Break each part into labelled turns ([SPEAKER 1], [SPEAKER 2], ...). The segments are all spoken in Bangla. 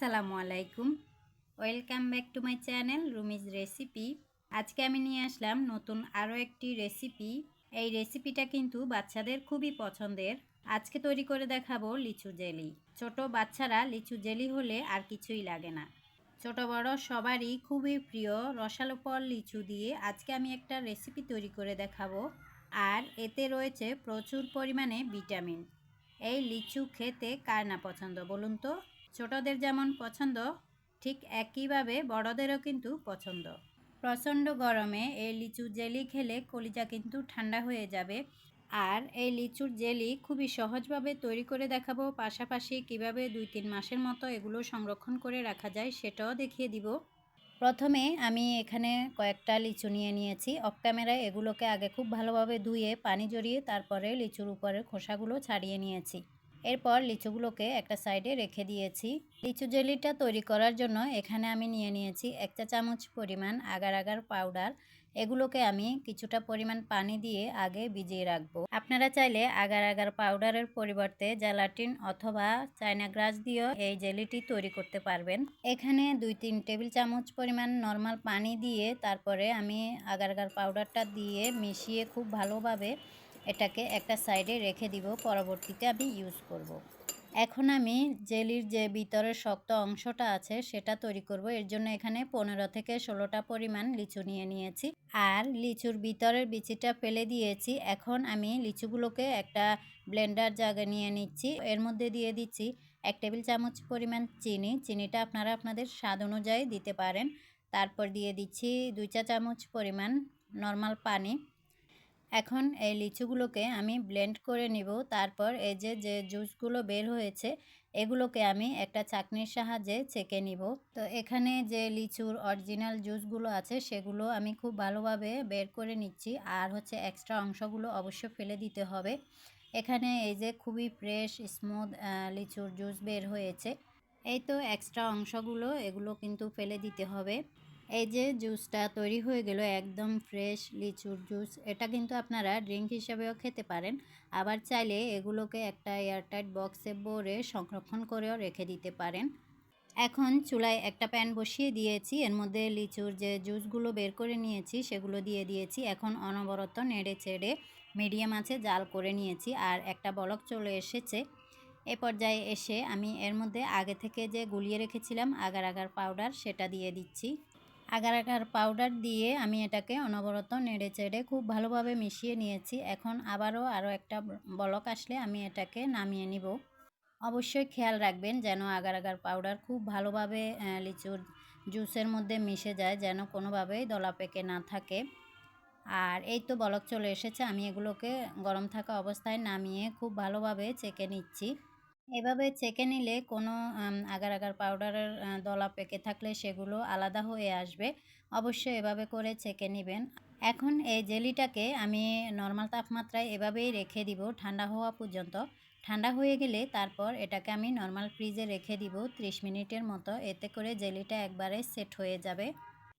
[SPEAKER 1] আসসালামু আলাইকুম। Welcome back to my channel Rumi's recipe. আজকে আমি নিয়ে আসলাম নতুন আরও একটি রেসিপি। এই রেসিপিটা কিন্তু বাচ্চাদের খুবই পছন্দের। আজকে তৈরি করে দেখাবো লিচু জেলি। ছোট বাচ্চারা লিচু জেলি হলে আর কিছুই লাগে না। ছোট বড় সবারই খুবই প্রিয় রসালো ফল লিচু দিয়ে আজকে আমি একটা রেসিপি তৈরি করে দেখাবো। আর এতে রয়েছে প্রচুর পরিমাণে ভিটামিন। এই লিচু খেতে কার না পছন্দ বলুন তো? ছোটদের যেমন পছন্দ, ঠিক একইভাবে বড়দেরও কিন্তু পছন্দ। প্রচণ্ড গরমে এই লিচু জেলি খেলে কলিজা কিন্তু ঠান্ডা হয়ে যাবে। আর এই লিচুর জেলি খুবই সহজভাবে তৈরি করে দেখাবো। পাশাপাশি কীভাবে দুই তিন মাসের মতো এগুলো সংরক্ষণ করে রাখা যায় সেটাও দেখিয়ে দিব। প্রথমে আমি এখানে কয়েকটা লিচু নিয়ে নিয়েছি। অফ ক্যামেরায় এগুলোকে আগে খুব ভালোভাবে ধুয়ে, পানি জড়িয়ে তারপরে লিচুর উপরের খোসাগুলো ছাড়িয়ে নিয়েছি। এরপর লিচুগুলোকে একটা সাইডে রেখে দিয়েছি। লিচু জেলিটা তৈরি করার জন্য এখানে আমি নিয়ে নিয়েছি এক চা চামচ পরিমাণ আগার আগার পাউডার। এগুলোকে আমি কিছুটা পরিমাণ পানি দিয়ে আগে ভিজিয়ে রাখব। আপনারা চাইলে আগার আগার পাউডারের পরিবর্তে জ্যালাটিন অথবা চায়না গ্রাস দিয়েও এই জেলিটি তৈরি করতে পারবেন। এখানে দুই তিন টেবিল চামচ পরিমাণ নর্মাল পানি দিয়ে তারপরে আমি আগার আগার পাউডারটা দিয়ে মিশিয়ে খুব ভালোভাবে এটাকে একটা সাইডে রেখে দিব, পরবর্তীতে আমি ইউজ করব। এখন আমি জেলির যে ভিতরের শক্ত অংশটা আছে সেটা তৈরি করব। এর জন্য এখানে পনেরো থেকে ষোলোটা পরিমাণ লিচু নিয়ে নিয়েছি। আর লিচুর ভিতরের বিচিটা ফেলে দিয়েছি। এখন আমি লিচুগুলোকে একটা ব্লেন্ডার জায়গা নিয়ে নিচ্ছি। এর মধ্যে দিয়ে দিচ্ছি এক টেবিল চামচ পরিমাণ চিনি। চিনিটা আপনারা আপনাদের স্বাদ অনুযায়ী দিতে পারেন। তারপর দিয়ে দিচ্ছি দুই চা চামচ পরিমাণ নর্মাল পানি। এখন এই লিচুগুলোকে আমি ব্লেন্ড করে নিব। তারপর এই যে যে জুসগুলো বের হয়েছে, এগুলোকে আমি একটা চাকনির সাহায্যে ছেঁকে নিব। তো এখানে যে লিচুর অরিজিনাল জুসগুলো আছে, সেগুলো আমি খুব ভালোভাবে বের করে নিচ্ছি। আর হচ্ছে এক্সট্রা অংশগুলো অবশ্য ফেলে দিতে হবে। এখানে এই যে খুবই ফ্রেশ স্মুথ লিচুর জুস বের হয়েছে। এই তো এক্সট্রা অংশগুলো এগুলো কিন্তু ফেলে দিতে হবে। এই যে জুসটা তৈরি হয়ে গেল একদম ফ্রেশ লিচুর জুস, এটা কিন্তু আপনারা ড্রিঙ্ক হিসেবেও খেতে পারেন। আবার চাইলে এগুলোকে একটা এয়ারটাইট বক্সে ভরে সংরক্ষণ করেও রেখে দিতে পারেন। এখন চুলায় একটা প্যান বসিয়ে দিয়েছি, এর মধ্যে লিচুর যে জুসগুলো বের করে নিয়েছি সেগুলো দিয়ে দিয়েছি। এখন অনবরত নেড়ে চেড়ে মিডিয়াম আছে জাল করে নিয়েছি আর একটা বলক চলে এসেছে। এ পর্যায়ে এসে আমি এর মধ্যে আগে থেকে যে গুলিয়ে রেখেছিলাম আগার আগার পাউডার সেটা দিয়ে দিচ্ছি। আগার আগার পাউডার দিয়ে আমি এটাকে অনবরত নেড়ে চেড়ে খুব ভালোভাবে মিশিয়ে নিয়েছি। এখন আবারও আরও একটা বলক আসলে আমি এটাকে নামিয়ে নিব। অবশ্যই খেয়াল রাখবেন যেন আগার আগার পাউডার খুব ভালোভাবে লিচুর জুসের মধ্যে মিশে যায় যেন কোনোভাবেই দলা পেকে না থাকে। আর এই তো বলক চলে এসেছে, আমি এগুলোকে গরম থাকা অবস্থায় নামিয়ে খুব ভালোভাবে চেকে নিচ্ছি। এভাবে চেকে নিলে কোনো আগার আগার পাউডারের দলা পেকে থাকলে সেগুলো আলাদা হয়ে আসবে। অবশ্যই এভাবে করে চেকে নেবেন। এখন এই জেলিটাকে আমি নর্মাল তাপমাত্রায় এভাবেই রেখে দিব ঠান্ডা হওয়া পর্যন্ত। ঠান্ডা হয়ে গেলে তারপর এটাকে আমি নর্মাল ফ্রিজে রেখে দিব 30 মিনিটের মতো। এতে করে জেলিটা একবারে সেট হয়ে যাবে।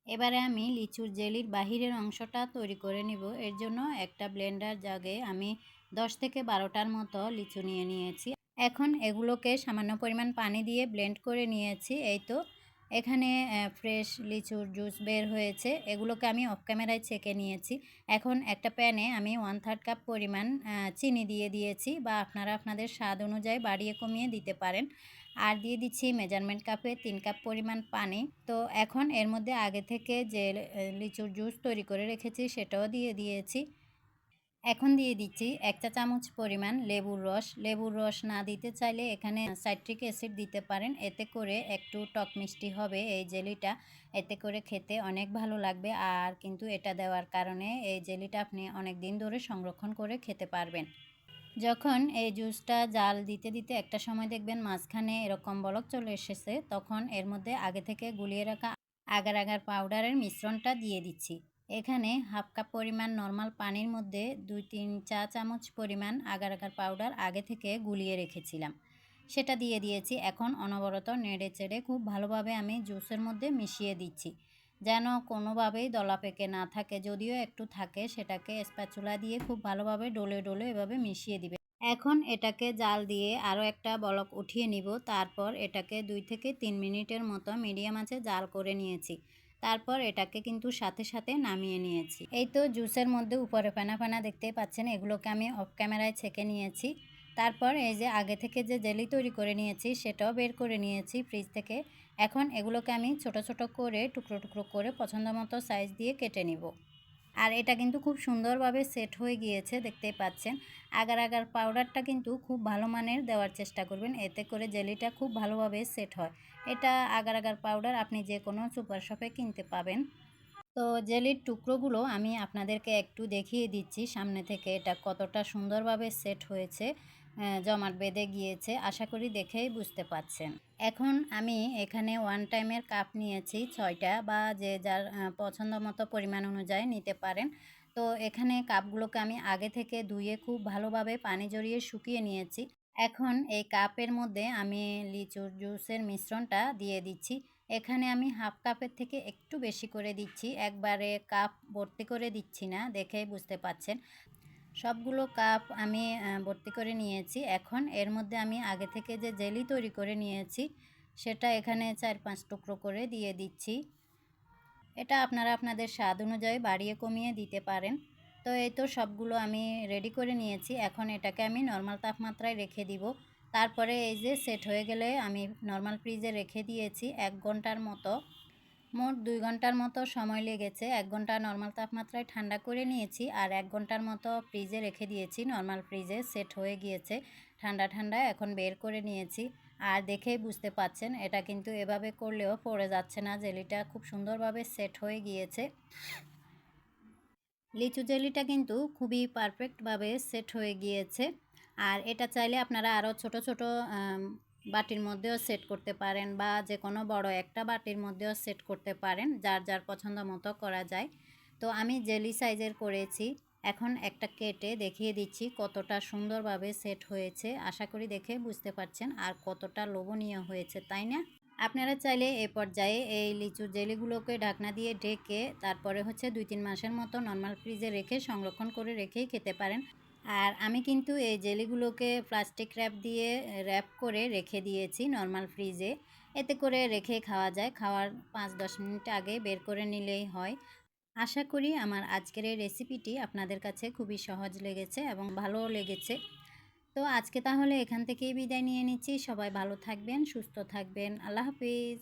[SPEAKER 1] এবারে আমি লিচুর জেলির বাহিরের অংশটা তৈরি করে নিব। এর জন্য একটা ব্লেন্ডার জাগে আমি 10 থেকে বারোটার মতো লিচু নিয়ে নিয়েছি। এখন এগুলোকে সামান্য পরিমাণ পানি দিয়ে ব্লেন্ড করে নিয়েছি, এই তো। এখানে ফ্রেশ লিচুর জুস বের হয়েছে, এগুলোকে আমি অফ ক্যামেরায় ছেঁকে নিয়েছি। এখন একটা প্যানে আমি ওয়ান থার্ড কাপ পরিমাণ চিনি দিয়ে দিয়েছি বা আপনারা আপনাদের স্বাদ অনুযায়ী বাড়িয়ে কমিয়ে দিতে পারেন। আর দিয়ে দিচ্ছি মেজারমেন্ট কাপে তিন কাপ পরিমাণ পানি। তো এখন এর মধ্যে আগে থেকে যে লিচুর জুস তৈরি করে রেখেছি সেটাও দিয়ে দিয়েছি। এখন দিয়ে দিচ্ছি এক চা চামচ পরিমাণ লেবুর রস। লেবুর রস না দিতে চাইলে এখানে সাইট্রিক অ্যাসিড দিতে পারেন। এতে করে একটু টক মিষ্টি হবে এই জেলিটা। এতে করে খেতে অনেক ভালো লাগবে। আর কিন্তু এটা দেওয়ার কারণে এই জেলিটা আপনি অনেক দিন ধরে সংরক্ষণ করে খেতে পারবেন। যখন এই জুসটা জাল দিতে দিতে একটা সময় দেখবেন মাঝখানে এরকম বলক চলে এসেছে, তখন এর মধ্যে আগে থেকে গুলিয়ে রাখা আগার আগার পাউডারের মিশ্রণটা দিয়ে দিচ্ছি। এখানে হাফ কাপ পরিমাণ নর্মাল পানির মধ্যে দুই তিন চা চামচ পরিমাণ আগার আগার পাউডার আগে থেকে গুলিয়ে রেখেছিলাম। সেটা দিয়ে দিয়েছি। এখন অনবরত নেড়ে চেড়ে খুব ভালোভাবে আমি জুসের মধ্যে মিশিয়ে দিচ্ছি। যেন কোনোভাবেই দলা পেকে না থাকে, যদিও একটু থাকে, সেটাকে স্প্যাচুলা দিয়ে খুব ভালোভাবে ডলে ডলে এভাবে মিশিয়ে দিবে। এখন এটাকে জাল দিয়ে আরও একটা বলক উঠিয়ে নিব। তারপর এটাকে দুই থেকে তিন মিনিটের মতো মিডিয়াম আছে জাল করে নিয়েছি। তারপর এটাকে কিন্তু সাথে সাথে নামিয়ে নিয়েছি। এই তো জুসের মধ্যে উপরে ফেনা ফেনা দেখতে পাচ্ছেন, এগুলোকে আমি অফ ক্যামেরায় ছেঁকে নিয়েছি। তারপর এই যে আগে থেকে যে জেলি তৈরি করে নিয়েছি, সেটাও বের করে নিয়েছি ফ্রিজ থেকে। এখন এগুলোকে আমি ছোট ছোট করে টুকরো টুকরো করে পছন্দ মতো সাইজ দিয়ে কেটে নিব। আর এটা কিন্তু খুব সুন্দরভাবে সেট হয়ে গিয়েছে দেখতে পাচ্ছেন। আগার আগার পাউডারটা কিন্তু খুব ভালো মানের দেওয়ার চেষ্টা করবেন, এতে করে জেলিটা খুব ভালোভাবে সেট হয়। এটা আগার আগার পাউডার আপনি যে কোনো সুপার শপে কিনতে পাবেন। তো জেলির টুকরোগুলো আমি আপনাদেরকে একটু দেখিয়ে দিচ্ছি, সামনে থেকে এটা কতটা সুন্দরভাবে সেট হয়েছে। জমাট বেঁধে গিয়েছে, আশা করি দেখেই বুঝতে পাচ্ছেন এখন আমি এখানে ওয়ান টাইমের কাপ নিয়েছি, ছয়টা বা যে যার পছন্দ মতো পরিমাণ অনুযায়ী নিতে পারেন। তো এখানে কাপগুলোকে আমি আগে থেকে ধুয়ে খুব ভালোভাবে পানি জড়িয়ে শুকিয়ে নিয়েছি। এখন এই কাপের মধ্যে আমি লিচুর জুসের মিশ্রণটা দিয়ে দিচ্ছি। এখানে আমি হাফ কাপের থেকে একটু বেশি করে দিচ্ছি, একবারে কাপ ভর্তি করে দিচ্ছি না, দেখেই বুঝতে পাচ্ছেন সবগুলো কাপ আমি ভর্তি করে নিয়েছি। এখন এর মধ্যে আমি আগে থেকে যে জেলি তৈরি করে নিয়েছি, সেটা এখানে চার পাঁচ টুকরো করে দিয়ে দিচ্ছি। এটা আপনারা আপনাদের স্বাদ অনুযায়ী বাড়িয়ে কমিয়ে দিতে পারেন। তো এই তো সবগুলো আমি রেডি করে নিয়েছি। এখন এটাকে আমি নর্মাল তাপমাত্রায় রেখে দিব। তারপরে এই যে সেট হয়ে গেলে আমি নর্মাল ফ্রিজে রেখে দিয়েছি এক ঘণ্টার মতো। মোট দুই ঘণ্টার মতো সময় লেগেছে। এক ঘণ্টা নর্মাল তাপমাত্রায় ঠান্ডা করে নিয়েছি আর এক ঘণ্টার মতো ফ্রিজে রেখে দিয়েছি। নর্মাল ফ্রিজে সেট হয়ে গিয়েছে। ঠান্ডা ঠান্ডা এখন বের করে নিয়েছি। আর দেখেই বুঝতে পাচ্ছেন, এটা কিন্তু এভাবে করলেও পড়ে যাচ্ছে না। জেলিটা খুব সুন্দরভাবে সেট হয়ে গিয়েছে। লিচু জেলিটা কিন্তু খুবই পারফেক্টভাবে সেট হয়ে গিয়েছে। আর এটা চাইলে আপনারা আরও ছোট ছোট বাটির মধ্যেও সেট করতে পারেন বা যে কোনো বড় একটা বাটির মধ্যেও সেট করতে পারেন, যার যার পছন্দ মতো করা যায়। তো আমি জেলি সাইজের করেছি। এখন একটা কেটে দেখিয়ে দিচ্ছি কতটা সুন্দরভাবে সেট হয়েছে। আশা করি দেখে বুঝতে পারছেন আর কতটা লোভনীয় হয়েছে, তাই না? আপনারা চাইলে এ পর্যায়ে এই লিচুর জেলিগুলোকে ঢাকনা দিয়ে ঢেকে তারপরে হচ্ছে দুই, তিন মাসের মতো নর্মাল ফ্রিজে রেখে সংরক্ষণ করে রেখেই খেতে পারেন। আর আমি কিন্তু এই জেলিগুলোকে প্লাস্টিক র্যাপ দিয়ে র্যাপ করে রেখে দিয়েছি নর্মাল ফ্রিজে এতে করে রেখে খাওয়া যায়। খাওয়ার পাঁচ দশ মিনিট আগে বের করে নিলেই হয়। আশা করি আমার আজকের এই রেসিপিটি আপনাদের কাছে খুবই সহজ লেগেছে এবং ভালোও লেগেছে। তো আজকে তাহলে এখান থেকেই বিদায় নিয়ে নিচ্ছি। সবাই ভালো থাকবেন, সুস্থ থাকবেন। আল্লাহ হাফিজ।